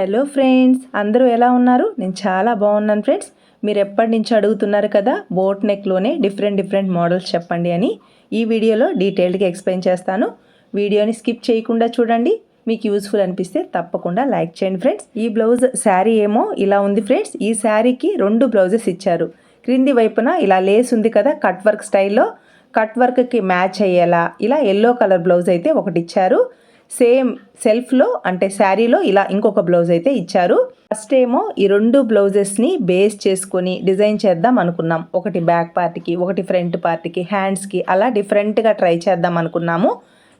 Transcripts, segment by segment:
Hello friends అందరూ ఎలా ఉన్నారు? నేను చాలా బాగున్నాను ఫ్రెండ్స్ మీరు ఎప్పటి నుంచి అడుగుతున్నారు కదా బోట్ నెక్లోనే డిఫరెంట్ డిఫరెంట్ మోడల్స్ చెప్పండి అని. ఈ వీడియోలో డీటెయిల్డ్గా ఎక్స్ప్లెయిన్ చేస్తాను. వీడియోని స్కిప్ చేయకుండా చూడండి. మీకు యూస్ఫుల్ అనిపిస్తే తప్పకుండా లైక్ చేయండి ఫ్రెండ్స్ ఈ బ్లౌజ్ శారీ ఏమో ఇలా ఉంది ఫ్రెండ్స్ ఈ శారీకి రెండు బ్లౌజెస్ ఇచ్చారు. క్రింది వైపున ఇలా లేస్ ఉంది కదా కట్ వర్క్ స్టైల్లో కట్ వర్క్కి మ్యాచ్ అయ్యేలా ఇలా ఎల్లో కలర్ బ్లౌజ్ అయితే ఒకటి ఇచ్చారు. సేమ్ సెల్ఫ్లో అంటే శారీలో ఇలా ఇంకొక బ్లౌజ్ అయితే ఇచ్చారు. ఫస్ట్ ఏమో ఈ రెండు బ్లౌజెస్ని బేస్ చేసుకొని డిజైన్ చేద్దాం అనుకున్నాం. ఒకటి బ్యాక్ పార్ట్కి ఒకటి ఫ్రంట్ పార్ట్కి హ్యాండ్స్కి అలా డిఫరెంట్గా ట్రై చేద్దాం అనుకున్నాము.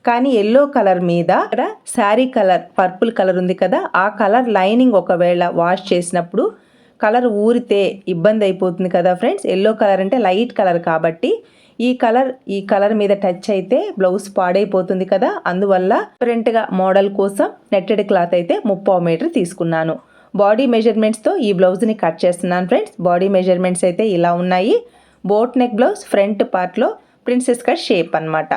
కానీ ఎల్లో కలర్ మీద ఇక్కడ శారీ కలర్ పర్పుల్ కలర్ ఉంది కదా ఆ కలర్ లైనింగ్ ఒకవేళ వాష్ చేసినప్పుడు కలర్ ఊరితే ఇబ్బంది అయిపోతుంది కదా ఫ్రెండ్స్. ఎల్లో కలర్ అంటే లైట్ కలర్ కాబట్టి ఈ కలర్ ఈ కలర్ మీద టచ్ అయితే బ్లౌజ్ పాడైపోతుంది కదా. అందువల్ల డిఫరెంట్గా మోడల్ కోసం నెట్టెడ్ క్లాత్ అయితే ముప్పావు మీటర్ తీసుకున్నాను. బాడీ మెజర్మెంట్స్తో ఈ బ్లౌజ్ని కట్ చేస్తున్నాను ఫ్రెండ్స్. బాడీ మెజర్మెంట్స్ అయితే ఇలా ఉన్నాయి. బోట్ నెక్ బ్లౌజ్ ఫ్రంట్ పార్ట్లో ప్రిన్సెస్ కట్ షేప్ అనమాట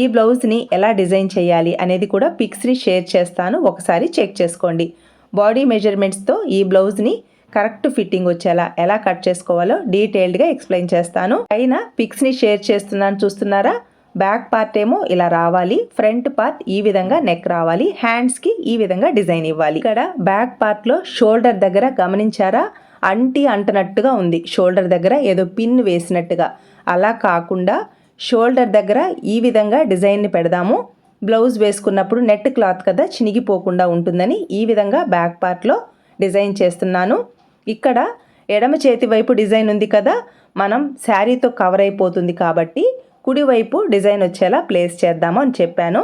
ఈ బ్లౌజ్ని ఎలా డిజైన్ చేయాలి అనేది కూడా పిక్స్ని షేర్ చేస్తాను. ఒకసారి చెక్ చేసుకోండి. బాడీ మెజర్మెంట్స్తో ఈ బ్లౌజ్ని కరెక్ట్ ఫిట్టింగ్ వచ్చేలా ఎలా కట్ చేసుకోవాలో డీటెయిల్డ్గా ఎక్స్ప్లెయిన్ చేస్తాను. పైన పిక్స్ని షేర్ చేస్తున్నాను చూస్తున్నారా? బ్యాక్ పార్ట్ ఏమో ఇలా రావాలి ఫ్రంట్ పార్ట్ ఈ విధంగా నెక్ రావాలి హ్యాండ్స్కి ఈ విధంగా డిజైన్ ఇవ్వాలి. ఇక్కడ బ్యాక్ పార్ట్లో షోల్డర్ దగ్గర గమనించారా? అంటి అంటనట్టుగా ఉంది. షోల్డర్ దగ్గర ఏదో పిన్ వేసినట్టుగా. అలా కాకుండా షోల్డర్ దగ్గర ఈ విధంగా డిజైన్ని పెడదాము. బ్లౌజ్ వేసుకున్నప్పుడు నెట్ క్లాత్ కదా చినిగిపోకుండా ఉంటుందని ఈ విధంగా బ్యాక్ పార్ట్లో డిజైన్ చేస్తున్నాను. ఇక్కడ ఎడమ చేతి వైపు డిజైన్ ఉంది కదా మనం శారీతో కవర్ అయిపోతుంది కాబట్టి కుడివైపు డిజైన్ వచ్చేలా ప్లేస్ చేద్దాము అని చెప్పాను.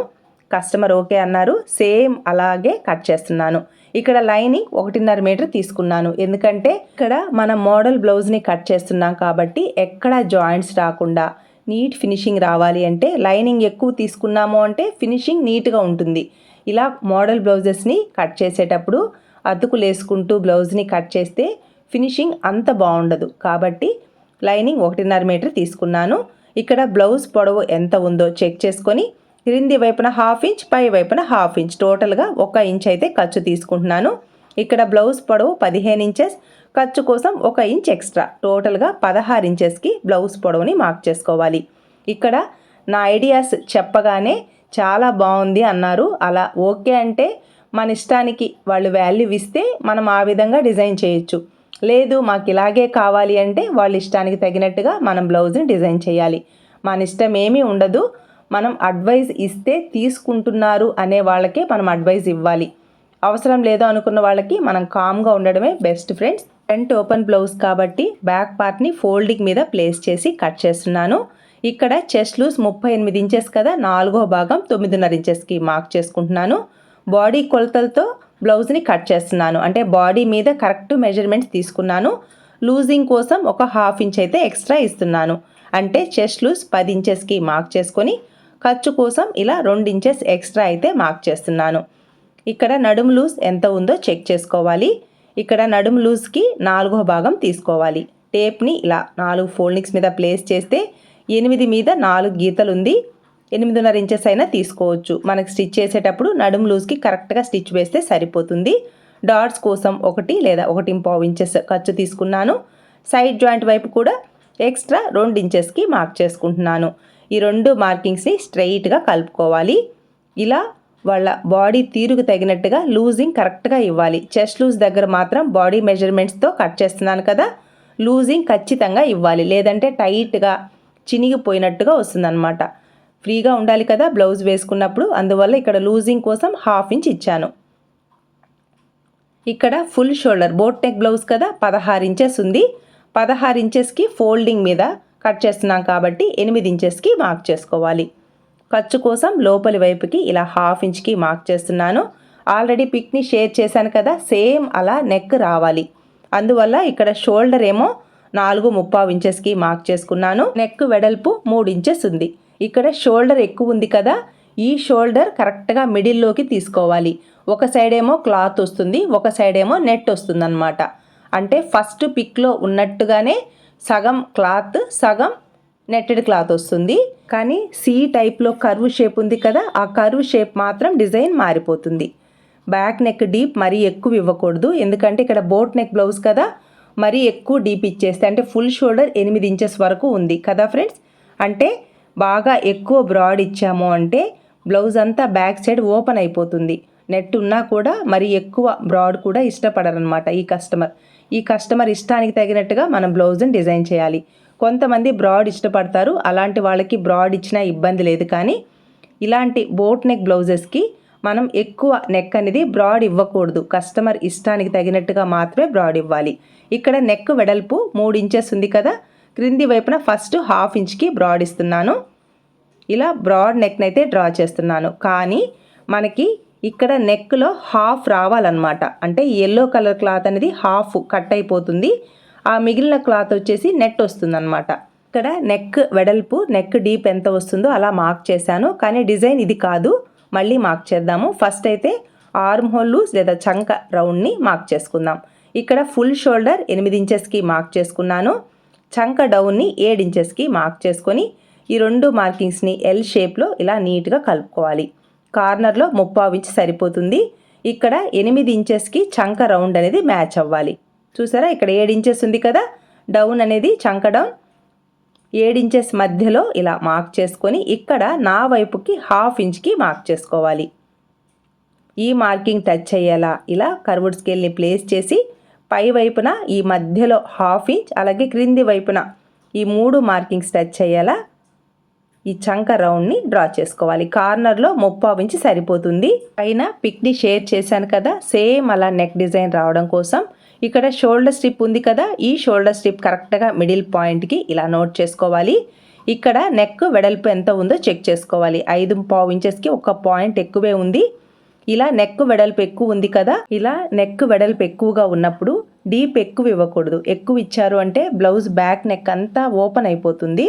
కస్టమర్ ఓకే అన్నారు సేమ్ అలాగే కట్ చేస్తున్నాను. ఇక్కడ లైనింగ్ ఒకటిన్నర మీటర్ తీసుకున్నాను. ఎందుకంటే ఇక్కడ మన మోడల్ బ్లౌజ్ని కట్ చేస్తున్నాం కాబట్టి ఎక్కడ జాయింట్స్ రాకుండా నీట్ ఫినిషింగ్ రావాలి అంటే లైనింగ్ ఎక్కువ తీసుకున్నాము అంటే ఫినిషింగ్ నీట్గా ఉంటుంది. ఇలా మోడల్ బ్లౌజెస్ని కట్ చేసేటప్పుడు అతుకులేసుకుంటూ బ్లౌజ్ని కట్ చేస్తే ఫినిషింగ్ అంత బాగుండదు. కాబట్టి లైనింగ్ ఒకటిన్నర మీటర్ తీసుకున్నాను. ఇక్కడ బ్లౌజ్ పొడవు ఎంత ఉందో చెక్ చేసుకొని క్రింది వైపున హాఫ్ ఇంచ్ పై వైపున హాఫ్ ఇంచ్. టోటల్గా ఒక ఇంచ్ అయితే ఖర్చు తీసుకుంటున్నాను. ఇక్కడ బ్లౌజ్ పొడవు పదిహేను ఇంచెస్ ఖర్చు కోసం ఒక ఇంచ్ ఎక్స్ట్రా. టోటల్గా పదహారు ఇంచెస్కి బ్లౌజ్ పొడవుని మార్క్ చేసుకోవాలి. ఇక్కడ నా ఐడియాస్ చెప్పగానే చాలా బాగుంది అన్నారు. అలా ఓకే అంటే మన ఇష్టానికి వాళ్ళు వాల్యూ ఇస్తే మనం ఆ విధంగా డిజైన్ చేయొచ్చు. లేదు మాకు ఇలాగే కావాలి అంటే వాళ్ళ ఇష్టానికి తగినట్టుగా మనం బ్లౌజ్ని డిజైన్ చేయాలి. మన ఇష్టం ఏమీ ఉండదు. మనం అడ్వైజ్ ఇస్తే తీసుకుంటున్నారు అనే వాళ్ళకే మనం అడ్వైజ్ ఇవ్వాలి. అవసరం లేదో అనుకున్న వాళ్ళకి మనం కామ్గా ఉండడమే best friends front open blouse కాబట్టి బ్యాక్ పార్ట్ని ఫోల్డింగ్ మీద ప్లేస్ చేసి కట్ చేస్తున్నాను. ఇక్కడ చెస్ట్ లూస్ ముప్పై ఎనిమిది ఇంచెస్ కదా నాలుగో భాగం తొమ్మిదిన్నర ఇంచెస్కి మార్క్ చేసుకుంటున్నాను. బాడీ కొలతలతో బ్లౌజ్ని కట్ చేస్తున్నాను. అంటే బాడీ మీద కరెక్ట్ మెజర్మెంట్స్ తీసుకున్నాను. లూజింగ్ కోసం ఒక హాఫ్ ఇంచ్ అయితే ఎక్స్ట్రా ఇస్తున్నాను. అంటే చెస్ట్ లూజ్ పది ఇంచెస్కి మార్క్ చేసుకొని ఖర్చు కోసం ఇలా రెండు ఇంచెస్ ఎక్స్ట్రా అయితే మార్క్ చేస్తున్నాను. ఇక్కడ నడుము లూజ్ ఎంత ఉందో చెక్ చేసుకోవాలి. ఇక్కడ నడుము లూజ్కి నాలుగో భాగం తీసుకోవాలి. టేప్ని ఇలా నాలుగు ఫోల్డింగ్స్ మీద ప్లేస్ చేస్తే ఎనిమిది మీద నాలుగు గీతలు ఉంది ఎనిమిదిన్నర ఇంచెస్ అయినా తీసుకోవచ్చు. మనకి స్టిచ్ చేసేటప్పుడు నడుము లూజ్కి కరెక్ట్గా స్టిచ్ వేస్తే సరిపోతుంది. డాట్స్ కోసం ఒకటి లేదా ఒకటి పావు ఇంచెస్ ఖర్చు తీసుకున్నాను. సైడ్ జాయింట్ వైపు కూడా ఎక్స్ట్రా రెండు ఇంచెస్కి మార్క్ చేసుకుంటున్నాను. ఈ రెండు మార్కింగ్స్ని స్ట్రైట్గా కలుపుకోవాలి. ఇలా వాళ్ళ బాడీ తీరుకు తగినట్టుగా లూజింగ్ కరెక్ట్గా ఇవ్వాలి. చెస్ట్ లూజ్ దగ్గర మాత్రం బాడీ మెజర్మెంట్స్తో కట్ చేస్తున్నాను కదా. లూజింగ్ ఖచ్చితంగా ఇవ్వాలి. లేదంటే టైట్గా చినిగిపోయినట్టుగా వస్తుందన్నమాట. ఫ్రీగా ఉండాలి కదా బ్లౌజ్ వేసుకున్నప్పుడు. అందువల్ల ఇక్కడ లూజింగ్ కోసం హాఫ్ ఇంచ్ ఇచ్చాను. ఇక్కడ full shoulder boat neck blouse కదా పదహారు ఇంచెస్ ఉంది. పదహారు ఇంచెస్కి ఫోల్డింగ్ మీద కట్ చేస్తున్నాం కాబట్టి ఎనిమిది ఇంచెస్కి మార్క్ చేసుకోవాలి. ఖర్చు కోసం లోపలి వైపుకి ఇలా హాఫ్ ఇంచ్కి మార్క్ చేస్తున్నాను. ఆల్రెడీ పిక్ని షేర్ చేశాను కదా సేమ్ అలా నెక్ రావాలి. అందువల్ల ఇక్కడ షోల్డర్ ఏమో నాలుగు ముప్పావు ఇంచెస్కి మార్క్ చేసుకున్నాను. నెక్ వెడల్పు మూడు ఇంచెస్ ఉంది. ఇక్కడ షోల్డర్ ఎక్కువ ఉంది కదా ఈ షోల్డర్ కరెక్ట్గా మిడిల్లోకి తీసుకోవాలి. ఒక సైడ్ ఏమో క్లాత్ వస్తుంది ఒక సైడ్ ఏమో నెట్ వస్తుంది అనమాట అంటే ఫస్ట్ పిక్లో ఉన్నట్టుగానే సగం క్లాత్ సగం నెట్టెడ్ క్లాత్ వస్తుంది. కానీ సి టైప్లో కర్వ్ షేప్ ఉంది కదా ఆ కర్వ్ షేప్ మాత్రం డిజైన్ మారిపోతుంది. బ్యాక్ నెక్ డీప్ మరీ ఎక్కువ ఇవ్వకూడదు ఎందుకంటే ఇక్కడ బోట్ నెక్ బ్లౌజ్ కదా మరీ ఎక్కువ డీప్ ఇచ్చేస్తే అంటే ఫుల్ షోల్డర్ ఎనిమిది ఇంచెస్ వరకు ఉంది కదా ఫ్రెండ్స్? అంటే బాగా ఎక్కువ బ్రాడ్ ఇచ్చాము అంటే బ్లౌజ్ అంతా బ్యాక్ సైడ్ ఓపెన్ అయిపోతుంది. నెట్ ఉన్నా కూడా మరి ఎక్కువ బ్రాడ్ కూడా ఇష్టపడరనమాట ఈ కస్టమర్. ఈ కస్టమర్ ఇష్టానికి తగినట్టుగా మనం బ్లౌజ్ని డిజైన్ చేయాలి. కొంతమంది బ్రాడ్ ఇష్టపడతారు. అలాంటి వాళ్ళకి బ్రాడ్ ఇచ్చినా ఇబ్బంది లేదు కానీ ఇలాంటి బోట్ నెక్ బ్లౌజెస్కి మనం ఎక్కువ నెక్ అనేది బ్రాడ్ ఇవ్వకూడదు. కస్టమర్ ఇష్టానికి తగినట్టుగా మాత్రమే బ్రాడ్ ఇవ్వాలి. ఇక్కడ నెక్ వెడల్పు మూడు ఇంచెస్ ఉంది కదా క్రింది వైపున ఫస్ట్ హాఫ్ ఇంచ్కి బ్రాడ్ ఇస్తున్నాను. ఇలా బ్రాడ్ నెక్ని అయితే డ్రా చేస్తున్నాను. కానీ మనకి ఇక్కడ నెక్లో హాఫ్ రావాలన్నమాట. అంటే ఎల్లో కలర్ క్లాత్ అనేది హాఫ్ కట్ అయిపోతుంది. ఆ మిగిలిన క్లాత్ వచ్చేసి నెట్ వస్తుందన్నమాట. ఇక్కడ నెక్ వెడల్పు నెక్ డీప్ ఎంత వస్తుందో అలా మార్క్ చేశాను. కానీ డిజైన్ ఇది కాదు. మళ్ళీ మార్క్ చేద్దాము. ఫస్ట్ అయితే ఆర్మ్ హోల్ లేదా చంక రౌండ్ని మార్క్ చేసుకుందాం. ఇక్కడ ఫుల్ షోల్డర్ ఎనిమిది ఇంచెస్కి మార్క్ చేసుకున్నాను. చంక డౌన్ని ఏడు ఇంచెస్కి మార్క్ చేసుకొని ఈ రెండు మార్కింగ్స్ని ఎల్ షేప్లో ఇలా నీట్గా కలుపుకోవాలి. కార్నర్లో ముప్పావు ఇంచ్ సరిపోతుంది. ఇక్కడ ఎనిమిది ఇంచెస్కి చంక రౌండ్ అనేది మ్యాచ్ అవ్వాలి. చూసారా? ఇక్కడ ఏడు ఇంచెస్ ఉంది కదా? డౌన్ అనేది చంక డౌన్. ఏడు ఇంచెస్ మధ్యలో ఇలా మార్క్ చేసుకొని ఇక్కడ నా వైపుకి హాఫ్ ఇంచ్కి మార్క్ చేసుకోవాలి. ఈ మార్కింగ్ టచ్ అయ్యేలా ఇలా కర్వుడ్ స్కేల్ని ప్లేస్ చేసి పై వైపున ఈ మధ్యలో హాఫ్ ఇంచ్ అలాగే క్రింది వైపున ఈ మూడు మార్కింగ్స్ టచ్ అయ్యేలా ఈ చంక రౌండ్ని డ్రా చేసుకోవాలి. కార్నర్లో ముప్పావు ఇంచి సరిపోతుంది. పైన పిక్ని షేర్ చేశాను కదా సేమ్ అలా నెక్ డిజైన్ రావడం కోసం. ఇక్కడ షోల్డర్ స్ట్రిప్ ఉంది కదా ఈ షోల్డర్ స్ట్రిప్ కరెక్ట్గా మిడిల్ పాయింట్కి ఇలా నోట్ చేసుకోవాలి. ఇక్కడ నెక్ వెడల్పు ఎంత ఉందో చెక్ చేసుకోవాలి. ఐదు పావు ఇంచెస్కి ఒక పాయింట్ ఎక్కువే ఉంది. ఇలా నెక్ వెడల్పు ఎక్కువ ఉంది కదా ఇలా నెక్ వెడల్పు ఎక్కువగా ఉన్నప్పుడు డీప్ ఎక్కువ ఇవ్వకూడదు. ఎక్కువ ఇచ్చారు అంటే బ్లౌజ్ బ్యాక్ నెక్ అంతా ఓపెన్ అయిపోతుంది.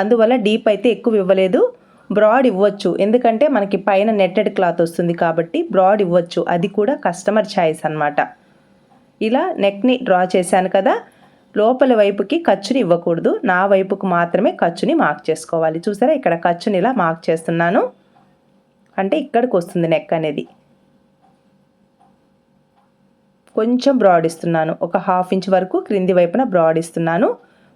అందువల్ల డీప్ అయితే ఎక్కువ ఇవ్వలేదు. బ్రాడ్ ఇవ్వచ్చు. ఎందుకంటే మనకి పైన నెట్టెడ్ క్లాత్ వస్తుంది కాబట్టి బ్రాడ్ ఇవ్వచ్చు. అది కూడా కస్టమర్ ఛాయిస్ అనమాట ఇలా నెక్ని డ్రా చేశాను కదా లోపల వైపుకి ఖర్చుని ఇవ్వకూడదు. నా వైపుకు మాత్రమే ఖర్చుని మార్క్ చేసుకోవాలి. చూసారా? ఇక్కడ ఖర్చుని ఇలా మార్క్ చేస్తున్నాను. అంటే ఇక్కడికి వస్తుంది నెక్ అనేది. కొంచెం బ్రాడ్ ఇస్తున్నాను. ఒక హాఫ్ ఇంచ్ వరకు క్రింది వైపున బ్రాడ్ ఇస్తున్నాను.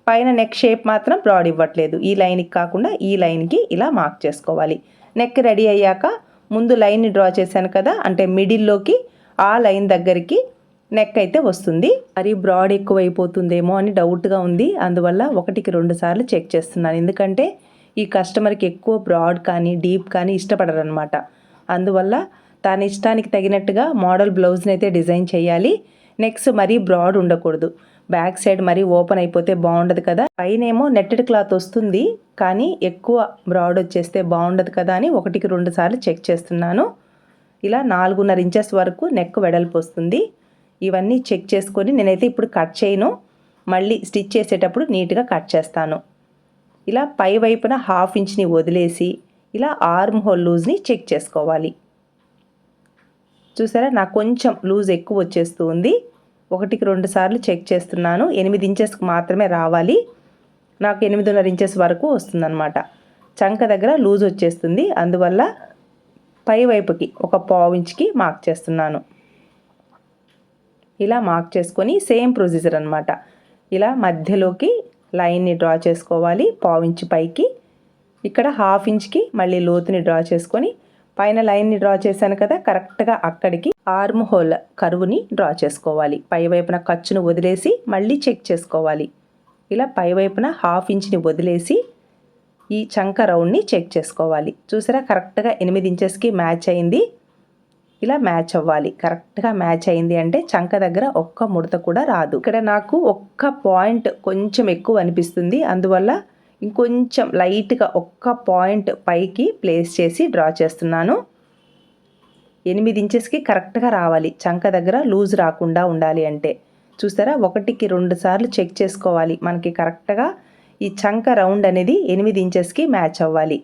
పైన నెక్ షేప్ మాత్రం బ్రాడ్ ఇవ్వట్లేదు. ఈ లైన్కి కాకుండా ఈ లైన్కి ఇలా మార్క్ చేసుకోవాలి. నెక్ రెడీ అయ్యాక ముందు లైన్ని డ్రా చేశాను కదా అంటే మిడిల్లోకి ఆ లైన్ దగ్గరికి నెక్ అయితే వస్తుంది. మరి బ్రాడ్ ఎక్కువైపోతుందేమో అని డౌట్గా ఉంది. అందువల్ల ఒకటికి రెండు సార్లు చెక్ చేస్తున్నాను. ఎందుకంటే ఈ కస్టమర్కి ఎక్కువ బ్రాడ్ కానీ డీప్ కానీ ఇష్టపడరనమాట. అందువల్ల తన ఇష్టానికి తగినట్టుగా మోడల్ బ్లౌజ్ని అయితే డిజైన్ చేయాలి. నెక్స్ట్ మరీ బ్రాడ్ ఉండకూడదు. బ్యాక్ సైడ్ మరీ ఓపెన్ అయిపోతే బాగుండదు కదా. పైనేమో నెట్టెడ్ క్లాత్ వస్తుంది కానీ ఎక్కువ బ్రాడ్ వచ్చేస్తే బాగుండదు కదా అని ఒకటికి రెండు సార్లు చెక్ చేస్తున్నాను. ఇలా నాలుగున్నర ఇంచెస్ వరకు నెక్ వెడల్పు వస్తుంది. ఇవన్నీ చెక్ చేసుకొని నేనైతే ఇప్పుడు కట్ చేయను. మళ్ళీ స్టిచ్ చేసేటప్పుడు నీట్గా కట్ చేస్తాను. ఇలా పై వైపున హాఫ్ ఇంచ్ని వదిలేసి ఇలా ఆర్మ్ హోల్ లూజ్ని చెక్ చేసుకోవాలి. చూసారా? నాకు కొంచెం లూజ్ ఎక్కువ వచ్చేస్తూ ఉంది. ఒకటికి రెండు సార్లు చెక్ చేస్తున్నాను. ఎనిమిది ఇంచెస్కి మాత్రమే రావాలి. నాకు ఎనిమిదిన్నర ఇంచెస్ వరకు వస్తుందన్నమాట. చంక దగ్గర లూజ్ వచ్చేస్తుంది. అందువల్ల పై వైపుకి ఒక పావు ఇంచ్కి మార్క్ చేస్తున్నాను. ఇలా మార్క్ చేసుకొని సేమ్ ప్రొసీజర్ అనమాట ఇలా మధ్యలోకి లైన్ని డ్రా చేసుకోవాలి పావు పైకి. ఇక్కడ హాఫ్ ఇంచ్కి మళ్ళీ లోతుని డ్రా చేసుకొని పైన లైన్ని డ్రా చేశాను కదా కరెక్ట్గా అక్కడికి ఆర్మ్ హోల్ కరువుని డ్రా చేసుకోవాలి. పై వైపున ఖర్చును వదిలేసి మళ్ళీ చెక్ చేసుకోవాలి. ఇలా పై వైపున హాఫ్ ఇంచ్ని వదిలేసి ఈ చంక రౌండ్ని చెక్ చేసుకోవాలి. చూసారా కరెక్ట్గా ఎనిమిది ఇంచెస్కి మ్యాచ్ అయింది. ఇలా మ్యాచ్ అవ్వాలి. కరెక్ట్గా మ్యాచ్ అయింది అంటే చంక దగ్గర ఒక్క ముడత కూడా రాదు. ఇక్కడ నాకు ఒక్క పాయింట్ కొంచెం ఎక్కువ అనిపిస్తుంది. అందువల్ల ఇంకొంచెం లైట్గా ఒక్క పాయింట్ పైకి ప్లేస్ చేసి డ్రా చేస్తున్నాను. ఎనిమిది ఇంచెస్కి కరెక్ట్గా రావాలి. చంక దగ్గర లూజ్ రాకుండా ఉండాలి అంటే. చూసారా ఒకటికి రెండు సార్లు చెక్ చేసుకోవాలి. మనకి కరెక్ట్గా ఈ చంక రౌండ్ అనేది ఎనిమిది ఇంచెస్కి మ్యాచ్ అవ్వాలి.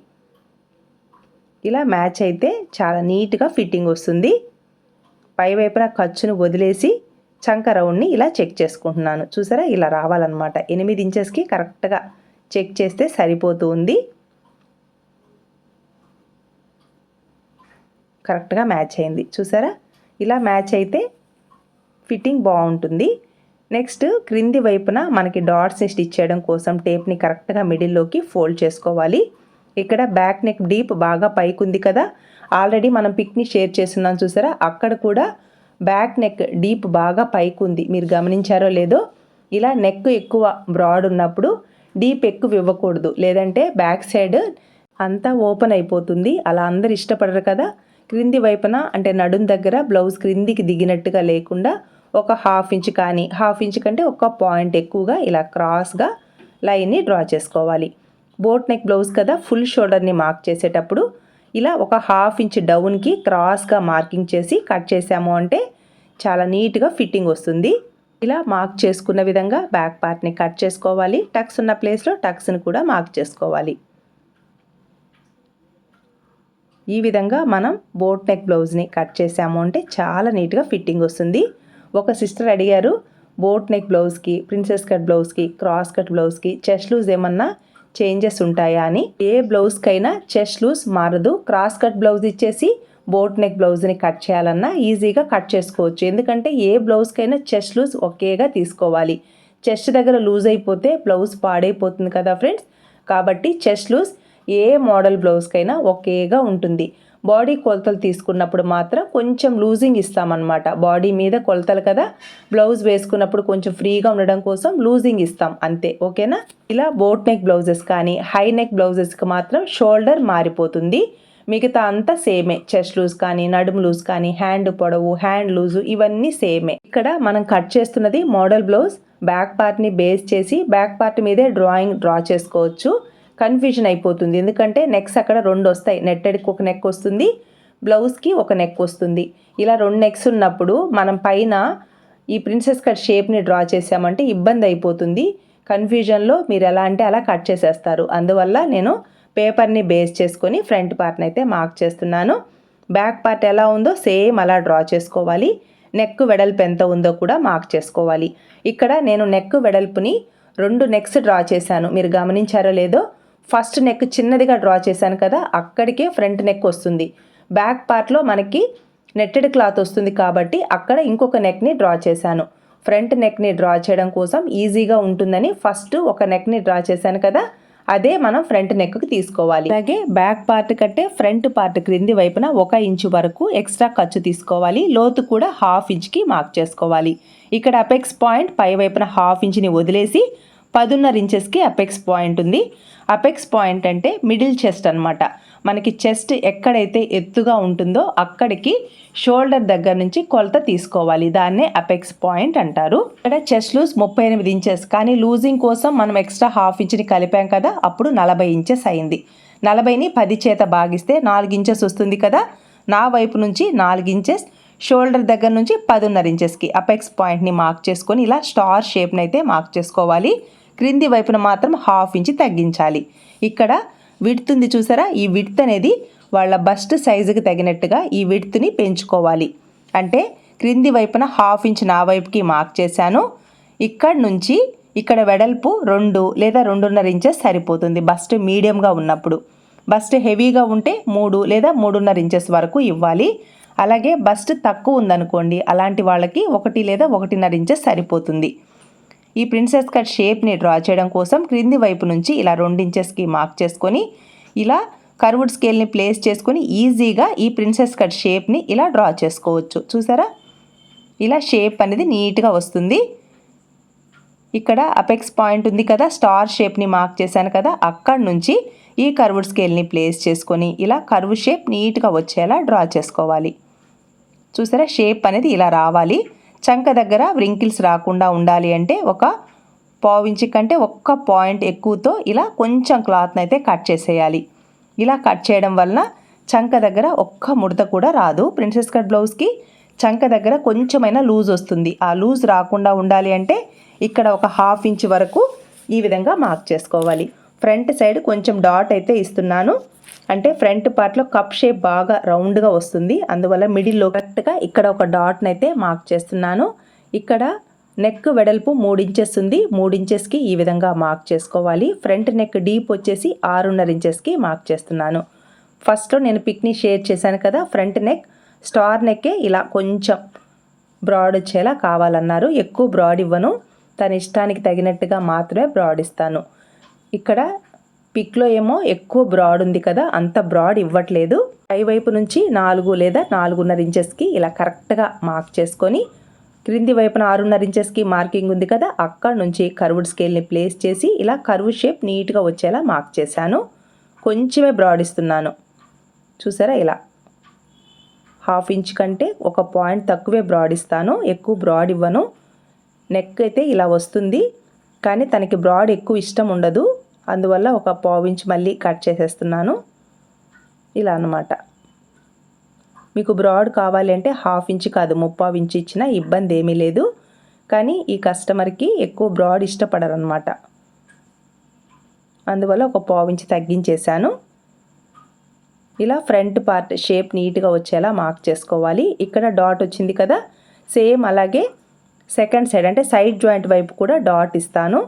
ఇలా మ్యాచ్ అయితే చాలా నీట్గా ఫిట్టింగ్ వస్తుంది. పై వైపున ఖర్చును వదిలేసి చంక రౌండ్ని ఇలా చెక్ చేసుకుంటున్నాను. చూసారా? ఇలా రావాలన్నమాట. ఎనిమిది ఇంచెస్కి కరెక్ట్గా చెక్ చేస్తే సరిపోతూ ఉంది కరెక్ట్గా మ్యాచ్ అయింది. చూసారా? ఇలా మ్యాచ్ అయితే ఫిట్టింగ్ బాగుంటుంది. నెక్స్ట్ క్రింది వైపున మనకి డాట్స్ని స్టిచ్ చేయడం కోసం టేప్ని కరెక్ట్గా మిడిల్లోకి ఫోల్డ్ చేసుకోవాలి. ఇక్కడ బ్యాక్ నెక్ డీప్ బాగా పైకి ఉంది కదా. ఆల్రెడీ మనం పిక్ని షేర్ చేస్తున్నాం చూసారా? అక్కడ కూడా బ్యాక్ నెక్ డీప్ బాగా పైకి ఉంది మీరు గమనించారో లేదో? ఇలా నెక్ ఎక్కువ బ్రాడ్ ఉన్నప్పుడు డీప్ ఎక్కువ ఇవ్వకూడదు. లేదంటే బ్యాక్ సైడ్ అంతా ఓపెన్ అయిపోతుంది. అలా అందరు ఇష్టపడరు కదా. క్రింది వైపున అంటే నడుం దగ్గర బ్లౌజ్ క్రిందికి దిగినట్టుగా లేకుండా ఒక హాఫ్ ఇంచ్ కానీ హాఫ్ ఇంచ్ కంటే ఒక పాయింట్ ఎక్కువగా ఇలా క్రాస్గా లైన్ని డ్రా చేసుకోవాలి. బోట్ నెక్ బ్లౌజ్ కదా ఫుల్ షోల్డర్ని మార్క్ చేసేటప్పుడు ఇలా ఒక హాఫ్ ఇంచ్ డౌన్కి క్రాస్గా మార్కింగ్ చేసి కట్ చేసాము అంటే చాలా నీట్గా ఫిట్టింగ్ వస్తుంది. ఇలా మార్క్ చేసుకున్న విధంగా బ్యాక్ పార్ట్ని కట్ చేసుకోవాలి. టక్స్ ఉన్న ప్లేస్లో టక్స్ని కూడా మార్క్ చేసుకోవాలి. ఈ విధంగా మనం బోట్ నెక్ బ్లౌజ్ని కట్ చేసాము అంటే చాలా నీట్గా ఫిట్టింగ్ వస్తుంది. ఒక సిస్టర్ అడిగారు బోట్ నెక్ బ్లౌజ్కి ప్రిన్సెస్ కట్ బ్లౌజ్కి క్రాస్ కట్ బ్లౌజ్కి చెస్ట్ లూజ్ ఏమన్నా చేంజెస్ ఉంటాయా అని. ఏ బ్లౌజ్కైనా చెస్ట్ లూజ్ మారదు. క్రాస్ కట్ బ్లౌజ్ ఇచ్చేసి బోట్ నెక్ బ్లౌజ్ని కట్ చేయాలన్నా ఈజీగా కట్ చేసుకోవచ్చు. ఎందుకంటే ఏ బ్లౌజ్కైనా చెస్ట్ లూజ్ ఒకేగా తీసుకోవాలి. చెస్ట్ దగ్గర లూజ్ అయిపోతే బ్లౌజ్ పాడైపోతుంది కదా ఫ్రెండ్స్. కాబట్టి చెస్ట్ లూజ్ ఏ మోడల్ బ్లౌజ్కైనా ఒకేగా ఉంటుంది. బాడీ కొలతలు తీసుకున్నప్పుడు మాత్రం కొంచెం లూజింగ్ ఇస్తామన్నమాట. బాడీ మీద కొలతలు కదా? బ్లౌజ్ వేసుకున్నప్పుడు కొంచెం ఫ్రీగా ఉండడం కోసం లూజింగ్ ఇస్తాం. అంతే. ఓకేనా? ఇలా బోట్ నెక్ బ్లౌజెస్ కానీ హై నెక్ బ్లౌజెస్కి మాత్రం షోల్డర్ మారిపోతుంది. మిగతా అంతా సేమే. చెస్ట్ లూజ్ కానీ నడుము లూజ్ కానీ హ్యాండ్ పొడవు హ్యాండ్ లూజు ఇవన్నీ సేమే. ఇక్కడ మనం కట్ చేస్తున్నది మోడల్ బ్లౌజ్. బ్యాక్ పార్ట్ని బేస్ చేసి బ్యాక్ పార్ట్ మీదే డ్రాయింగ్ డ్రా చేసుకోవచ్చు. కన్ఫ్యూజన్ అయిపోతుంది. ఎందుకంటే నెక్స్ అక్కడ రెండు వస్తాయి. నెట్టెడ్కి ఒక నెక్ వస్తుంది బ్లౌజ్కి ఒక నెక్ వస్తుంది. ఇలా రెండు నెక్స్ ఉన్నప్పుడు మనం పైన ఈ ప్రిన్సెస్ కట్ షేప్ని డ్రా చేసామంటే ఇబ్బంది అయిపోతుంది. కన్ఫ్యూజన్లో మీరు ఎలా అంటే అలా కట్ చేసేస్తారు. అందువల్ల నేను పేపర్ని బేస్ చేసుకొని ఫ్రంట్ పార్ట్ని అయితే మార్క్ చేస్తున్నాను. బ్యాక్ పార్ట్ ఎలా ఉందో సేమ్ అలా డ్రా చేసుకోవాలి. నెక్ వెడల్పు ఎంత ఉందో కూడా మార్క్ చేసుకోవాలి. ఇక్కడ నేను నెక్ వెడల్పుని రెండు నెక్స్ డ్రా చేశాను. మీరు గమనించారో లేదో ఫస్ట్ నెక్ చిన్నదిగా డ్రా చేశాను కదా అక్కడికే ఫ్రంట్ నెక్ వస్తుంది. బ్యాక్ పార్ట్లో మనకి నెట్టెడ్ క్లాత్ వస్తుంది కాబట్టి అక్కడ ఇంకొక నెక్ని డ్రా చేశాను. ఫ్రంట్ నెక్ని డ్రా చేయడం కోసం ఈజీగా ఉంటుందని ఫస్ట్ ఒక నెక్ని డ్రా చేశాను కదా అదే మనం ఫ్రంట్ నెక్కి తీసుకోవాలి. అలాగే బ్యాక్ పార్ట్ కంటే ఫ్రంట్ పార్ట్ క్రింది వైపున ఒక ఇంచు వరకు ఎక్స్ట్రా ఖర్చు తీసుకోవాలి. లోతు కూడా హాఫ్ ఇంచ్కి మార్క్ చేసుకోవాలి. ఇక్కడ అపెక్స్ పాయింట్ పై వైపున హాఫ్ ఇంచ్ని వదిలేసి పదున్నర ఇంచెస్కి అపెక్స్ పాయింట్ ఉంది. అపెక్స్ పాయింట్ అంటే మిడిల్ చెస్ట్ అనమాట మనకి చెస్ట్ ఎక్కడైతే ఎత్తుగా ఉంటుందో అక్కడికి షోల్డర్ దగ్గర నుంచి కొలత తీసుకోవాలి. దాన్నే అపెక్స్ పాయింట్ అంటారు. ఇక్కడ చెస్ట్ లూజ్ ముప్పై ఎనిమిది ఇంచెస్ కానీ లూజింగ్ కోసం మనం ఎక్స్ట్రా హాఫ్ ఇంచ్ని కలిపాం కదా అప్పుడు నలభై ఇంచెస్ అయింది. నలభైని పది చేత భాగిస్తే నాలుగు ఇంచెస్ వస్తుంది కదా. నా వైపు నుంచి నాలుగు ఇంచెస్ షోల్డర్ దగ్గర నుంచి పదున్నర ఇంచెస్కి అపెక్స్ పాయింట్ని మార్క్ చేసుకొని ఇలా స్టార్ షేప్ని అయితే మార్క్ చేసుకోవాలి. క్రింది వైపున మాత్రం హాఫ్ ఇంచ్ తగ్గించాలి. ఇక్కడ విడ్త్ ఉంది చూసారా? ఈ విడ్త్ అనేది వాళ్ళ బస్ట్ సైజుకి తగినట్టుగా ఈ విడ్త్ని పెంచుకోవాలి. అంటే క్రింది వైపున హాఫ్ ఇంచ్ నా వైపుకి మార్క్ చేశాను. ఇక్కడ నుంచి ఇక్కడ వెడల్పు రెండు లేదా రెండున్నర ఇంచెస్ సరిపోతుంది బస్ట్ మీడియంగా ఉన్నప్పుడు. బస్ట్ హెవీగా ఉంటే మూడు లేదా మూడున్నర ఇంచెస్ వరకు ఇవ్వాలి. అలాగే బస్ట్ తక్కువ ఉందనుకోండి అలాంటి వాళ్ళకి ఒకటి లేదా ఒకటిన్నర ఇంచెస్ సరిపోతుంది. ఈ ప్రిన్సెస్ కట్ షేప్ని డ్రా చేయడం కోసం క్రింది వైపు నుంచి ఇలా రెండు ఇంచెస్కి మార్క్ చేసుకొని ఇలా కర్వుడ్ స్కేల్ని ప్లేస్ చేసుకొని ఈజీగా ఈ ప్రిన్సెస్ కట్ షేప్ని ఇలా డ్రా చేసుకోవచ్చు. చూసారా? ఇలా షేప్ అనేది నీట్గా వస్తుంది. ఇక్కడ అపెక్స్ పాయింట్ ఉంది కదా స్టార్ షేప్ని మార్క్ చేశాను కదా అక్కడ నుంచి ఈ కర్వుడ్ స్కేల్ని ప్లేస్ చేసుకొని ఇలా కర్వ్ షేప్ నీట్గా వచ్చేలా డ్రా చేసుకోవాలి. చూసారా? షేప్ అనేది ఇలా రావాలి. చంక దగ్గర వ్రింకిల్స్ రాకుండా ఉండాలి అంటే ఒక పావించి కంటే ఒక్క పాయింట్ ఎక్కువతో ఇలా కొంచెం క్లాత్ని అయితే కట్ చేసేయాలి. ఇలా కట్ చేయడం వలన చంక దగ్గర ఒక్క ముడత కూడా రాదు. ప్రిన్సెస్ కట్ బ్లౌజ్కి చంక దగ్గర కొంచెమైనా లూజ్ వస్తుంది. ఆ లూజ్ రాకుండా ఉండాలి అంటే ఇక్కడ ఒక హాఫ్ ఇంచ్ వరకు ఈ విధంగా మార్క్ చేసుకోవాలి. ఫ్రంట్ సైడ్ కొంచెం డాట్ అయితే ఇస్తున్నాను. అంటే ఫ్రంట్ పార్ట్లో కప్ షేప్ బాగా రౌండ్గా వస్తుంది. అందువల్ల మిడిల్లో కరెక్ట్గా ఇక్కడ ఒక డాట్ని అయితే మార్క్ చేస్తున్నాను. ఇక్కడ నెక్ వెడల్పు మూడు ఇంచెస్ ఉంది. మూడు ఇంచెస్కి ఈ విధంగా మార్క్ చేసుకోవాలి. ఫ్రంట్ నెక్ డీప్ వచ్చేసి ఆరున్నర ఇంచెస్కి మార్క్ చేస్తున్నాను. ఫస్ట్ నేను పిక్ని షేర్ చేశాను కదా ఫ్రంట్ నెక్. స్టార్ నెక్కే ఇలా కొంచెం బ్రాడ్ వచ్చేలా కావాలన్నారు. ఎక్కువ బ్రాడ్ ఇవ్వను. తన ఇష్టానికి తగినట్టుగా మాత్రమే బ్రాడ్ ఇస్తాను. ఇక్కడ పిక్లో ఏమో ఎక్కువ బ్రాడ్ ఉంది కదా అంత బ్రాడ్ ఇవ్వట్లేదు. పై వైపు నుంచి నాలుగు లేదా నాలుగున్నర ఇంచెస్కి ఇలా కరెక్ట్గా మార్క్ చేసుకొని క్రింది వైపున ఆరున్నర ఇంచెస్కి మార్కింగ్ ఉంది కదా అక్కడ నుంచి కర్వ్డ్ స్కేల్ని ప్లేస్ చేసి ఇలా కర్వ్ షేప్ నీట్గా వచ్చేలా మార్క్ చేశాను. కొంచెమే బ్రాడ్ ఇస్తున్నాను. చూసారా ఇలా? హాఫ్ ఇంచ్ కంటే ఒక పాయింట్ తక్కువే బ్రాడ్ ఇస్తాను ఎక్కువ బ్రాడ్ ఇవ్వను. నెక్ అయితే ఇలా వస్తుంది కానీ తనకి బ్రాడ్ ఎక్కువ ఇష్టం ఉండదు. అందువల్ల ఒక పావు ఇంచ్ మళ్ళీ కట్ చేసేస్తున్నాను. ఇలా అన్నమాట. మీకు బ్రాడ్ కావాలి అంటే హాఫ్ ఇంచ్ కాదు ముప్పావు ఇంచ్ ఇచ్చినా ఇబ్బంది ఏమీ లేదు. కానీ ఈ కస్టమర్కి ఎక్కువ బ్రాడ్ ఇష్టపడరు అనమాట అందువల్ల ఒక పావు ఇంచ్ తగ్గించేశాను. ఇలా ఫ్రంట్ పార్ట్ షేప్ నీట్గా వచ్చేలా మార్క్ చేసుకోవాలి. ఇక్కడ డాట్ వచ్చింది కదా సేమ్ అలాగే సెకండ్ సైడ్ అంటే సైడ్ జాయింట్ వైపు కూడా డాట్ ఇస్తాను.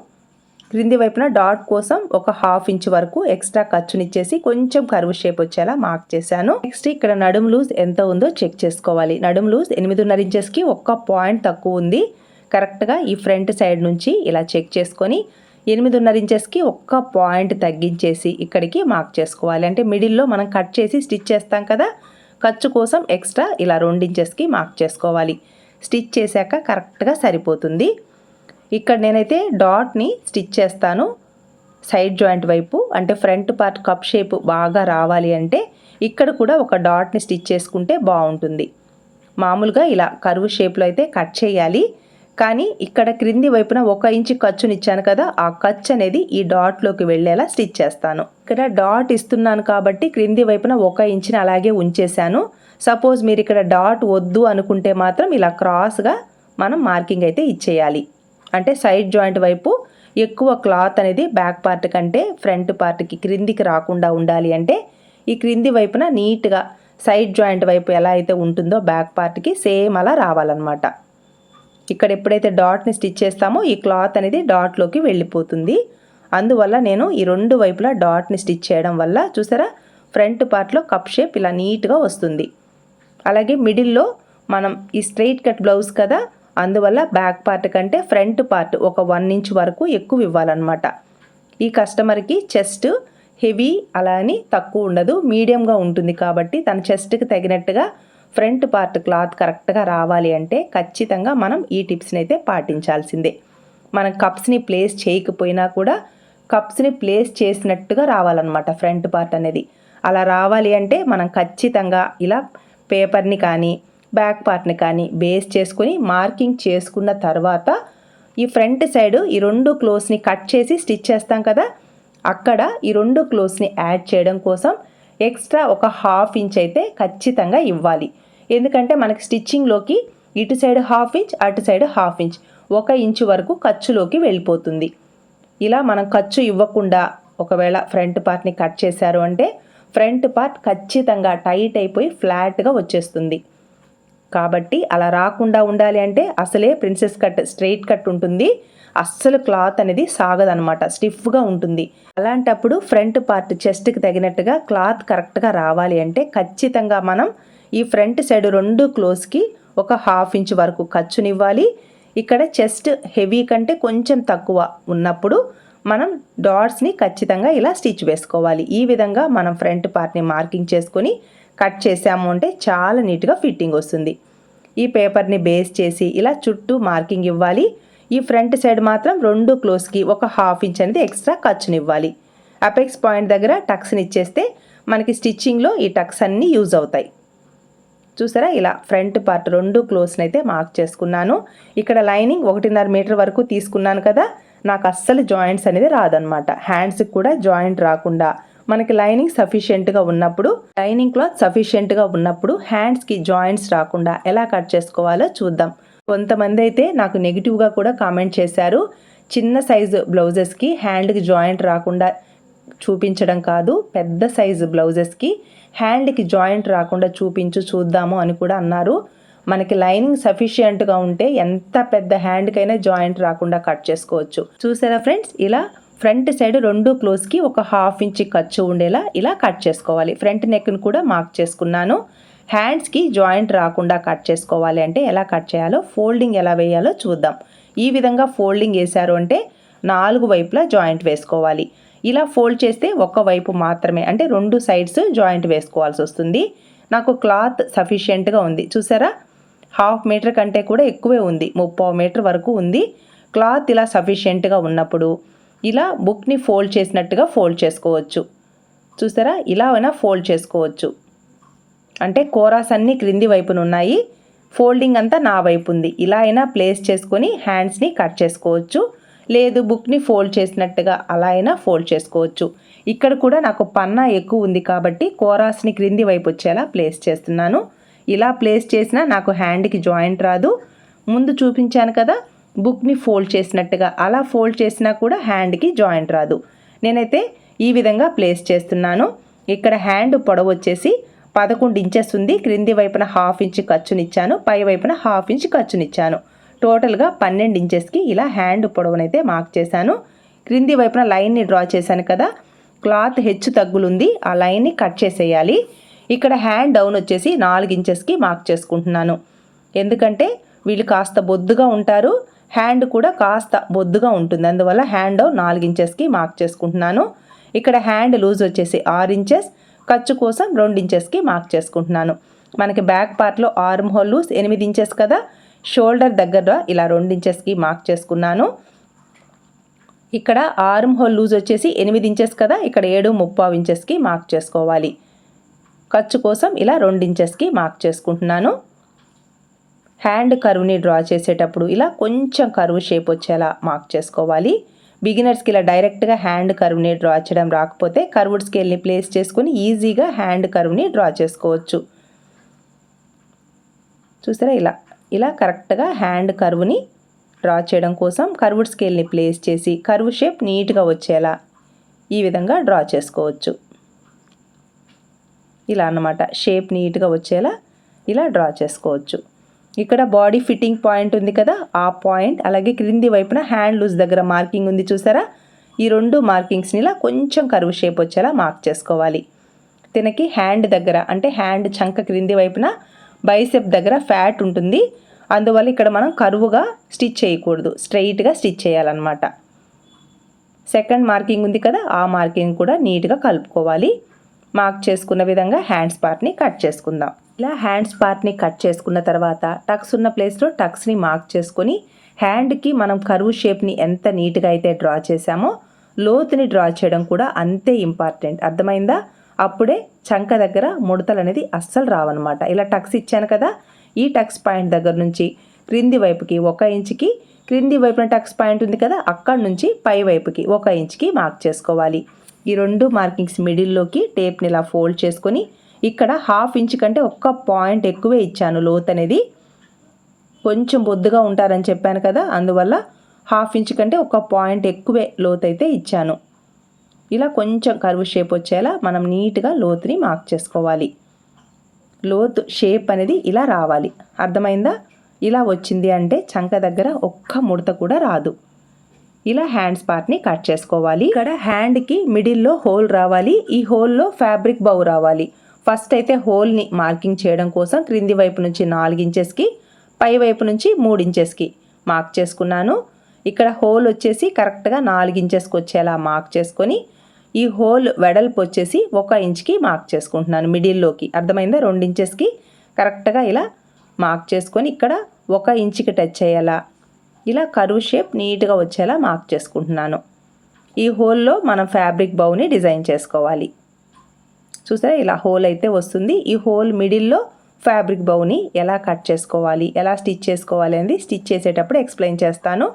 క్రింది వైపున డాట్ కోసం ఒక హాఫ్ ఇంచ్ వరకు ఎక్స్ట్రా ఖర్చునిచ్చేసి కొంచెం కరువు షేప్ వచ్చేలా మార్క్ చేశాను. నెక్స్ట్ ఇక్కడ నడుము లూజ్ ఎంత ఉందో చెక్ చేసుకోవాలి. నడుము లూజ్ ఎనిమిదిన్నర ఇంచెస్కి ఒక్క పాయింట్ తక్కువ ఉంది. కరెక్ట్గా ఈ ఫ్రంట్ సైడ్ నుంచి ఇలా చెక్ చేసుకొని ఎనిమిదిన్నర ఇంచెస్కి ఒక్క పాయింట్ తగ్గించేసి ఇక్కడికి మార్క్ చేసుకోవాలి. అంటే మిడిల్లో మనం కట్ చేసి స్టిచ్ చేస్తాం కదా ఖర్చు కోసం ఎక్స్ట్రా ఇలా రెండు ఇంచెస్కి మార్క్ చేసుకోవాలి. స్టిచ్ చేశాక కరెక్ట్గా సరిపోతుంది. ఇక్కడ నేనైతే డాట్ని స్టిచ్ చేస్తాను. సైడ్ జాయింట్ వైపు అంటే ఫ్రంట్ పార్ట్ కప్ షేప్ బాగా రావాలి అంటే ఇక్కడ కూడా ఒక డాట్ని స్టిచ్ చేసుకుంటే బాగుంటుంది. మామూలుగా ఇలా కరువు షేప్లో అయితే కట్ చేయాలి. కానీ ఇక్కడ క్రింది వైపున ఒక ఇంచు ఖర్చునిచ్చాను కదా ఆ ఖర్చు అనేది ఈ డాట్లోకి వెళ్ళేలా స్టిచ్ చేస్తాను. ఇక్కడ డాట్ ఇస్తున్నాను కాబట్టి క్రింది వైపున ఒక ఇంచుని అలాగే ఉంచేశాను. సపోజ్ మీరు ఇక్కడ డాట్ వద్దు అనుకుంటే మాత్రం ఇలా క్రాస్గా మనం మార్కింగ్ అయితే ఇచ్చేయాలి. అంటే సైడ్ జాయింట్ వైపు ఎక్కువ క్లాత్ అనేది బ్యాక్ పార్ట్ కంటే ఫ్రంట్ పార్ట్కి క్రిందికి రాకుండా ఉండాలి అంటే ఈ క్రింది వైపున నీట్గా సైడ్ జాయింట్ వైపు ఎలా అయితే ఉంటుందో బ్యాక్ పార్ట్కి సేమ్ అలా రావాలన్నమాట. ఇక్కడ ఎప్పుడైతే డాట్ని స్టిచ్ చేస్తామో ఈ క్లాత్ అనేది డాట్లోకి వెళ్ళిపోతుంది. అందువల్ల నేను ఈ రెండు వైపులా డాట్ని స్టిచ్ చేయడం వల్ల చూసారా? ఫ్రంట్ పార్ట్లో కప్ షేప్ ఇలా నీట్గా వస్తుంది. అలాగే మిడిల్లో మనం ఈ స్ట్రైట్ కట్ బ్లౌజ్ కదా అందువల్ల బ్యాక్ పార్ట్ కంటే ఫ్రంట్ పార్ట్ ఒక వన్ ఇంచ్ వరకు ఎక్కువ ఇవ్వాలన్నమాట. ఈ కస్టమర్కి చెస్ట్ హెవీ అలా అని తక్కువ ఉండదు మీడియంగా ఉంటుంది కాబట్టి తన చెస్ట్కి తగినట్టుగా ఫ్రంట్ పార్ట్ క్లాత్ కరెక్ట్గా రావాలి అంటే ఖచ్చితంగా మనం ఈ టిప్స్ని అయితే పాటించాల్సిందే. మనం కప్స్ని ప్లేస్ చేయకపోయినా కూడా కప్స్ని ప్లేస్ చేసినట్టుగా రావాలన్నమాట ఫ్రంట్ పార్ట్ అనేది. అలా రావాలి అంటే మనం ఖచ్చితంగా ఇలా పేపర్ని కానీ బ్యాక్ పార్ట్ని కానీ బేస్ చేసుకుని మార్కింగ్ చేసుకున్న తర్వాత ఈ ఫ్రంట్ సైడ్ ఈ రెండు క్లోత్స్ని కట్ చేసి స్టిచ్ చేస్తాం కదా అక్కడ ఈ రెండు క్లోత్స్ని యాడ్ చేయడం కోసం ఎక్స్ట్రా ఒక హాఫ్ ఇంచ్ అయితే ఖచ్చితంగా ఇవ్వాలి. ఎందుకంటే మనకి స్టిచ్చింగ్లోకి ఇటు సైడ్ హాఫ్ ఇంచ్ అటు సైడ్ హాఫ్ ఇంచ్ ఒక ఇంచు వరకు ఖర్చులోకి వెళ్ళిపోతుంది. ఇలా మనం ఖర్చు ఇవ్వకుండా ఒకవేళ ఫ్రంట్ పార్ట్ని కట్ చేశారు అంటే ఫ్రంట్ పార్ట్ ఖచ్చితంగా టైట్ అయిపోయి ఫ్లాట్గా వచ్చేస్తుంది. కాబట్టి అలా రాకుండా ఉండాలి అంటే అసలే ప్రిన్సెస్ కట్ స్ట్రైట్ కట్ ఉంటుంది. అస్సలు క్లాత్ అనేది సాగదనమాట స్టిఫ్గా ఉంటుంది. అలాంటప్పుడు ఫ్రంట్ పార్ట్ చెస్ట్కి తగినట్టుగా క్లాత్ కరెక్ట్గా రావాలి అంటే ఖచ్చితంగా మనం ఈ ఫ్రంట్ సైడ్ రెండు క్లోజ్కి ఒక హాఫ్ ఇంచ్ వరకు ఖర్చునివ్వాలి. ఇక్కడ చెస్ట్ హెవీ కంటే కొంచెం తక్కువ ఉన్నప్పుడు మనం డాట్స్ని ఖచ్చితంగా ఇలా స్టిచ్ వేసుకోవాలి. ఈ విధంగా మనం ఫ్రంట్ పార్ట్ని మార్కింగ్ చేసుకొని కట్ చేసాము అంటే చాలా నీట్గా ఫిట్టింగ్ వస్తుంది. ఈ పేపర్ని బేస్ చేసి ఇలా చుట్టూ మార్కింగ్ ఇవ్వాలి. ఈ ఫ్రంట్ సైడ్ మాత్రం రెండు క్లోజ్కి ఒక హాఫ్ ఇంచ్ అనేది ఎక్స్ట్రా ఖర్చునివ్వాలి. అపెక్స్ పాయింట్ దగ్గర టక్స్ని ఇచ్చేస్తే మనకి స్టిచ్చింగ్లో ఈ టక్స్ అన్నీ యూజ్ అవుతాయి. చూసారా? ఇలా ఫ్రంట్ పార్ట్ రెండు క్లోజ్ని అయితే మార్క్ చేసుకున్నాను. ఇక్కడ లైనింగ్ ఒకటిన్నర మీటర్ వరకు తీసుకున్నాను కదా. నాకు అస్సలు జాయింట్స్ అనేది రాదనమాట హ్యాండ్స్కి కూడా జాయింట్ రాకుండా మనకి లైనింగ్ సఫిషియెంట్గా ఉన్నప్పుడు లైనింగ్ క్లాత్ సఫిషియెంట్గా ఉన్నప్పుడు హ్యాండ్స్కి జాయింట్స్ రాకుండా ఎలా కట్ చేసుకోవాలో చూద్దాం. కొంతమంది అయితే నాకు నెగిటివ్గా కూడా కామెంట్ చేశారు. చిన్న సైజు బ్లౌజెస్కి హ్యాండ్కి జాయింట్ రాకుండా చూపించడం కాదు పెద్ద సైజు బ్లౌజెస్కి హ్యాండ్కి జాయింట్ రాకుండా చూపించు చూద్దాము అని కూడా అన్నారు. మనకి లైనింగ్ సఫిషియంట్గా ఉంటే ఎంత పెద్ద హ్యాండ్కైనా జాయింట్ రాకుండా కట్ చేసుకోవచ్చు. చూసారా ఫ్రెండ్స్? ఇలా ఫ్రంట్ సైడ్ రెండు క్లోజ్కి ఒక హాఫ్ ఇంచ్ ఖర్చు ఉండేలా ఇలా కట్ చేసుకోవాలి. ఫ్రంట్ నెక్ని కూడా మార్క్ చేసుకున్నాను. హ్యాండ్స్కి జాయింట్ రాకుండా కట్ చేసుకోవాలి అంటే ఎలా కట్ చేయాలో ఫోల్డింగ్ ఎలా వేయాలో చూద్దాం. ఈ విధంగా ఫోల్డింగ్ వేశారు అంటే నాలుగు వైపులా జాయింట్ వేసుకోవాలి. ఇలా ఫోల్డ్ చేస్తే ఒక వైపు మాత్రమే అంటే రెండు సైడ్స్ జాయింట్ వేసుకోవాల్సి వస్తుంది. నాకు క్లాత్ సఫిషియెంట్గా ఉంది. చూసారా? హాఫ్ మీటర్ కంటే కూడా ఎక్కువే ఉంది. ముప్పై మీటర్ వరకు ఉంది. క్లాత్ ఇలా సఫిషియెంట్గా ఉన్నప్పుడు ఇలా బుక్ని ఫోల్డ్ చేసినట్టుగా ఫోల్డ్ చేసుకోవచ్చు. చూసారా ఇలా అయినా ఫోల్డ్ చేసుకోవచ్చు. అంటే కోరాస్ అన్నీ క్రింది వైపున ఉన్నాయి. ఫోల్డింగ్ అంతా నా వైపు ఉంది. ఇలా అయినా ప్లేస్ చేసుకొని హ్యాండ్స్ని కట్ చేసుకోవచ్చు. లేదు బుక్ని ఫోల్డ్ చేసినట్టుగా అలా అయినా ఫోల్డ్ చేసుకోవచ్చు. ఇక్కడ కూడా నాకు పన్నా ఎక్కువ ఉంది కాబట్టి కోరాస్ని క్రింది వైపు వచ్చేలా ప్లేస్ చేస్తున్నాను. ఇలా ప్లేస్ చేసినా నాకు హ్యాండ్కి జాయింట్ రాదు. ముందు చూపించాను కదా బుక్ని ఫోల్డ్ చేసినట్టుగా అలా ఫోల్డ్ చేసినా కూడా హ్యాండ్కి జాయింట్ రాదు. నేనైతే ఈ విధంగా ప్లేస్ చేస్తున్నాను. ఇక్కడ హ్యాండ్ పొడవు వచ్చేసి పదకొండు ఇంచెస్ ఉంది. క్రింది వైపున హాఫ్ ఇంచ్ ఖర్చునిచ్చాను. పై వైపున హాఫ్ ఇంచ్ ఖర్చునిచ్చాను. టోటల్గా పన్నెండు ఇంచెస్కి ఇలా హ్యాండ్ పొడవునైతే మార్క్ చేశాను. క్రింది వైపున లైన్ని డ్రా చేశాను కదా. క్లాత్ హెచ్చు తగ్గులుంది. ఆ లైన్ని కట్ చేసేయాలి. ఇక్కడ హ్యాండ్ డౌన్ వచ్చేసి నాలుగు ఇంచెస్కి మార్క్ చేసుకుంటున్నాను. ఎందుకంటే వీళ్ళు కాస్త బొద్దుగా ఉంటారు. హ్యాండ్ కూడా కాస్త బొద్దుగా ఉంటుంది. అందువల్ల హ్యాండ్ నాలుగు ఇంచెస్కి మార్క్ చేసుకుంటున్నాను. ఇక్కడ హ్యాండ్ లూజ్ వచ్చేసి ఆరు ఇంచెస్ ఖర్చు కోసం రెండు ఇంచెస్కి మార్క్ చేసుకుంటున్నాను. మనకి బ్యాక్ పార్ట్లో ఆర్మ్ హోల్ లూజ్ ఎనిమిది ఇంచెస్ కదా. షోల్డర్ దగ్గర ఇలా రెండు ఇంచెస్కి మార్క్ చేసుకున్నాను. ఇక్కడ ఆర్మ్ హోల్ లూజ్ వచ్చేసి ఎనిమిది ఇంచెస్ కదా. ఇక్కడ ఏడు ముప్పావు ఇంచెస్కి మార్క్ చేసుకోవాలి. ఖర్చు కోసం ఇలా రెండు ఇంచెస్కి మార్క్ చేసుకుంటున్నాను. హ్యాండ్ కరువుని డ్రా చేసేటప్పుడు ఇలా కొంచెం కరువు షేప్ వచ్చేలా మార్క్ చేసుకోవాలి. బిగినర్స్కి ఇలా డైరెక్ట్గా హ్యాండ్ కర్వ్ని డ్రా చేయడం రాకపోతే కర్వ్డ్ స్కేల్ని ప్లేస్ చేసుకుని ఈజీగా హ్యాండ్ కర్వ్ని డ్రా చేసుకోవచ్చు. చూసారా? ఇలా ఇలా కరెక్ట్గా హ్యాండ్ కర్వ్ని డ్రా చేయడం కోసం కరువుడ్ స్కేల్ని ప్లేస్ చేసి కర్వ్ షేప్ నీట్గా వచ్చేలా ఈ విధంగా డ్రా చేసుకోవచ్చు. ఇలా అన్నమాట షేప్ నీట్గా వచ్చేలా ఇలా డ్రా చేసుకోవచ్చు. ఇక్కడ బాడీ ఫిట్టింగ్ పాయింట్ ఉంది కదా ఆ పాయింట్. అలాగే క్రింది వైపున హ్యాండ్ లూజ్ దగ్గర మార్కింగ్ ఉంది చూసారా? ఈ రెండు మార్కింగ్స్ని ఇలా కొంచెం కరువు షేప్ వచ్చేలా మార్క్ చేసుకోవాలి. తినకి హ్యాండ్ దగ్గర అంటే హ్యాండ్ చంక క్రింది వైపున బైసెప్ దగ్గర ఫ్యాట్ ఉంటుంది. అందువల్ల ఇక్కడ మనం కరువుగా స్టిచ్ చేయకూడదు స్ట్రైట్గా స్టిచ్ చేయాలన్నమాట. సెకండ్ మార్కింగ్ ఉంది కదా ఆ మార్కింగ్ కూడా నీట్గా కలుపుకోవాలి. మార్క్ చేసుకున్న విధంగా హ్యాండ్స్ పార్ట్ని కట్ చేసుకుందాం. ఇలా హ్యాండ్స్ పార్ట్ని కట్ చేసుకున్న తర్వాత టక్స్ ఉన్న ప్లేస్లో టక్స్ని మార్క్ చేసుకొని హ్యాండ్కి మనం కరువు షేప్ని ఎంత నీట్గా అయితే డ్రా చేసామో లోతుని డ్రా చేయడం కూడా అంతే ఇంపార్టెంట్. అర్థమైందా? అప్పుడే చంక దగ్గర ముడతలు అనేది అస్సలు రావన్నమాట. ఇలా టక్స్ ఇచ్చాను కదా ఈ టక్స్ పాయింట్ దగ్గర నుంచి క్రింది వైపుకి ఒక ఇంచుకి క్రింది వైపున టక్స్ పాయింట్ ఉంది కదా అక్కడ నుంచి పై వైపుకి ఒక ఇంచుకి మార్క్ చేసుకోవాలి. ఈ రెండు మార్కింగ్స్ మిడిల్లోకి టేప్ని ఇలా ఫోల్డ్ చేసుకొని ఇక్కడ హాఫ్ ఇంచ్ కంటే ఒక్క పాయింట్ ఎక్కువే ఇచ్చాను లోత్ అనేది. కొంచెం బొద్దుగా ఉంటారని చెప్పాను కదా అందువల్ల హాఫ్ ఇంచ్ కంటే ఒక పాయింట్ ఎక్కువే లోత్ అయితే ఇచ్చాను. ఇలా కొంచెం కర్వ్ షేప్ వచ్చేలా మనం నీట్గా లోతుని మార్క్ చేసుకోవాలి. లోతు షేప్ అనేది ఇలా రావాలి. అర్థమైందా? ఇలా వచ్చింది అంటే చంక దగ్గర ఒక్క ముడత కూడా రాదు. ఇలా హ్యాండ్స్ పార్ట్ని కట్ చేసుకోవాలి. ఇక్కడ హ్యాండ్కి మిడిల్లో హోల్ రావాలి. ఈ హోల్లో ఫ్యాబ్రిక్ బౌ రావాలి. ఫస్ట్ అయితే హోల్ని మార్కింగ్ చేయడం కోసం క్రింది వైపు నుంచి నాలుగు ఇంచెస్కి పై వైపు నుంచి మూడు ఇంచెస్కి మార్క్ చేసుకున్నాను. ఇక్కడ హోల్ వచ్చేసి కరెక్ట్గా నాలుగు ఇంచెస్కి వచ్చేలా మార్క్ చేసుకొని ఈ హోల్ వెడల్పు వచ్చేసి ఒక ఇంచ్కి మార్క్ చేసుకుంటున్నాను. మిడిల్లోకి అర్థమైందా? రెండు ఇంచెస్కి కరెక్ట్గా ఇలా మార్క్ చేసుకొని ఇక్కడ ఒక ఇంచుకి టచ్ అయ్యేలా ఇలా కరువు షేప్ నీట్గా వచ్చేలా మార్క్ చేసుకుంటున్నాను. ఈ హోల్లో మనం ఫ్యాబ్రిక్ బౌని డిజైన్ చేసుకోవాలి. చూసారా? ఇలా హోల్ అయితే వస్తుంది. ఈ హోల్ మిడిల్లో ఫ్యాబ్రిక్ బౌని ఎలా కట్ చేసుకోవాలి? ఎలా స్టిచ్ చేసుకోవాలి అనేది స్టిచ్ చేసేటప్పుడు ఎక్స్ప్లెయిన్ చేస్తాను.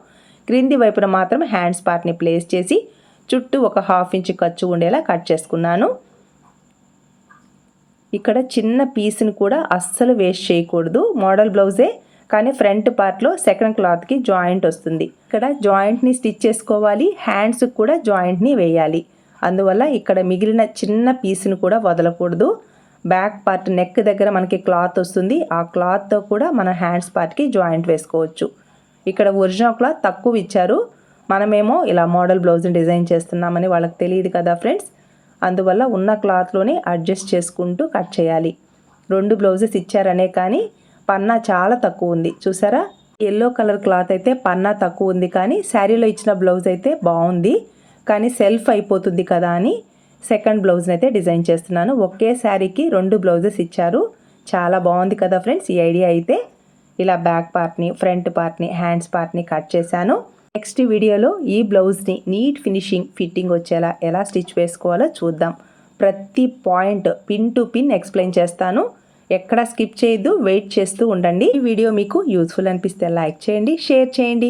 క్రింది వైపున మాత్రం హ్యాండ్స్ పార్ట్ని ప్లేస్ చేసి చుట్టూ ఒక హాఫ్ ఇంచ్ ఖర్చు ఉండేలా కట్ చేసుకున్నాను. ఇక్కడ చిన్న పీస్ని కూడా అస్సలు వేస్ట్ చేయకూడదు. మోడల్ బ్లౌజే కానీ ఫ్రంట్ పార్ట్లో సెకండ్ క్లాత్కి జాయింట్ వస్తుంది. ఇక్కడ జాయింట్ని స్టిచ్ చేసుకోవాలి. హ్యాండ్స్కి కూడా జాయింట్ని వేయాలి. అందువల్ల ఇక్కడ మిగిలిన చిన్న పీస్ని కూడా వదలకూడదు. బ్యాక్ పార్ట్ నెక్ దగ్గర మనకి క్లాత్ వస్తుంది. ఆ క్లాత్తో కూడా మన హ్యాండ్స్ పార్ట్కి జాయింట్ వేసుకోవచ్చు. ఇక్కడ ఒరిజినల్ క్లాత్ తక్కువ ఇచ్చారు. మనమేమో ఇలా మోడల్ బ్లౌజ్ని డిజైన్ చేస్తున్నామని వాళ్ళకి తెలియదు కదా ఫ్రెండ్స్. అందువల్ల ఉన్న క్లాత్లోనే అడ్జస్ట్ చేసుకుంటూ కట్ చేయాలి. రెండు బ్లౌజెస్ ఇచ్చారనే కానీ పన్నా చాలా తక్కువ ఉంది. చూసారా? ఎల్లో కలర్ క్లాత్ అయితే పన్నా తక్కువ ఉంది కానీ శారీలో ఇచ్చిన బ్లౌజ్ అయితే బాగుంది. కానీ సెల్ఫ్ అయిపోతుంది కదా అని సెకండ్ బ్లౌజ్ని అయితే డిజైన్ చేస్తున్నాను. ఒకే శారీకి రెండు బ్లౌజెస్ ఇచ్చారు. చాలా బాగుంది కదా ఫ్రెండ్స్ ఈ ఐడియా అయితే. ఇలా బ్యాక్ పార్ట్ని ఫ్రంట్ పార్ట్ని హ్యాండ్స్ పార్ట్ని కట్ చేశాను. నెక్స్ట్ వీడియోలో ఈ బ్లౌజ్ని నీట్ ఫినిషింగ్ ఫిట్టింగ్ వచ్చేలా ఎలా స్టిచ్ వేసుకోవాలో చూద్దాం. ప్రతి point pin to pin explain చేస్తాను. ఎక్కడ స్కిప్ చేయొద్దు వెయిట్ చేస్తూ ఉండండి. ఈ వీడియో మీకు యూస్ఫుల్ అనిపిస్తే లైక్ చేయండి షేర్ చేయండి.